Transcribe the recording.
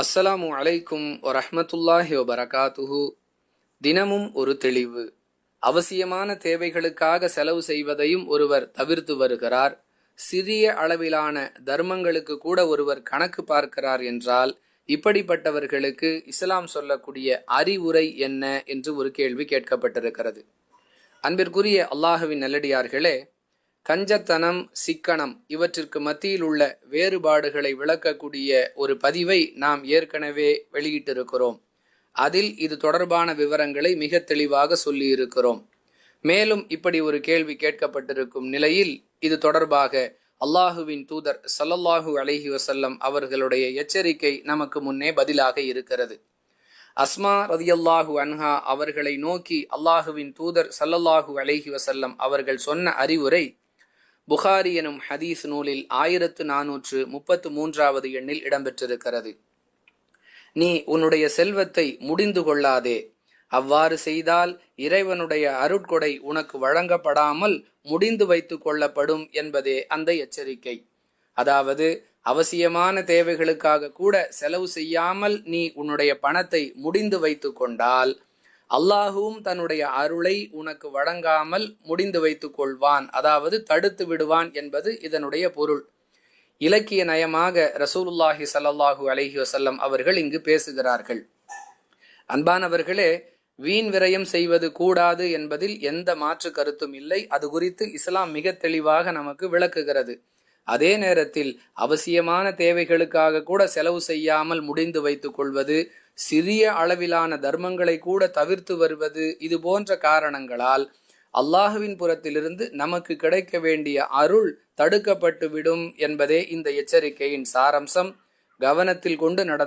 அஸ்ஸலாமு அலைக்கும் வரஹமத்துல்லாஹி வபரகாத்துஹு. தினமும் ஒரு தெளிவு. அவசியமான தேவைகளுக்காக செலவு செய்வதையும் ஒருவர் தவிர்த்து வருகிறார். சிறிய அளவிலான தர்மங்களுக்கு கூட ஒருவர் கணக்கு பார்க்கிறார் என்றால் இப்படிப்பட்டவர்களுக்கு இஸ்லாம் சொல்லக்கூடிய அறிவுரை என்ன என்று ஒரு கேள்வி கேட்கப்பட்டிருக்கிறது. அன்பிற்குரிய அல்லாஹுவின் நல்லடியார்களே கஞ்சத்தனம் சிக்கனம் இவற்றிற்கு மத்தியில் உள்ள வேறுபாடுகளை விளக்கக்கூடிய ஒரு பதிவை நாம் ஏற்கனவே வெளியிட்டிருக்கிறோம். அதில் இது தொடர்பான விவரங்களை மிக தெளிவாக சொல்லியிருக்கிறோம். மேலும் இப்படி ஒரு கேள்வி கேட்கப்பட்டிருக்கும் நிலையில் இது தொடர்பாக அல்லாஹுவின் தூதர் சல்லல்லாஹு அலஹி வசல்லம் அவர்களுடைய எச்சரிக்கை நமக்கு முன்னே பதிலாக இருக்கிறது. அஸ்மா ரதியல்லாஹு அன்ஹா அவர்களை நோக்கி அல்லாஹுவின் தூதர் சல்லல்லாஹு அலஹி வசல்லம் அவர்கள் சொன்ன அறிவுரை புகாரி எனும் ஹதீஸ் நூலில் ஆயிரத்து நானூற்று முப்பத்து மூன்றாவது எண்ணில் இடம்பெற்றிருக்கிறது. நீ உன்னுடைய செல்வத்தை முடிந்து கொள்ளாதே. அவ்வாறு செய்தால் இறைவனுடைய அருட்கொடை உனக்கு வழங்கப்படாமல் முடிந்து வைத்து கொள்ளப்படும் என்பதே அந்த எச்சரிக்கை. அதாவது அவசியமான தேவைகளுக்காக கூட செலவு செய்யாமல் நீ உன்னுடைய பணத்தை முடிந்து வைத்து கொண்டால் அல்லாஹுவும் தன்னுடைய அருளை உனக்கு வழங்காமல் முடிந்து வைத்துக் கொள்வான். அதாவது தடுத்து விடுவான் என்பது இதனுடைய பொருள். இலக்கிய நயமாக ரசூலுல்லாஹி சல்லாஹூ அலஹி வசல்லம் அவர்கள் இங்கு பேசுகிறார்கள். அன்பானவர்களே வீண் விரயம் செய்வது கூடாது என்பதில் எந்த மாற்று கருத்தும் இல்லை. அது குறித்து இஸ்லாம் மிக தெளிவாக நமக்கு விளக்குகிறது. அதே நேரத்தில் அவசியமான தேவைகளுக்காக கூட செலவு செய்யாமல் முடிந்து வைத்துக் கொள்வது சிறிய அளவிலான தர்மங்களை கூட தவிர்த்து வருவது இது போன்ற காரணங்களால் அல்லாஹுவின் புறத்திலிருந்து நமக்கு கிடைக்க வேண்டிய அருள் தடுக்கப்பட்டு விடும் என்பதே இந்த எச்சரிக்கையின் சாரம்சம். கவனத்தில் கொண்டு நட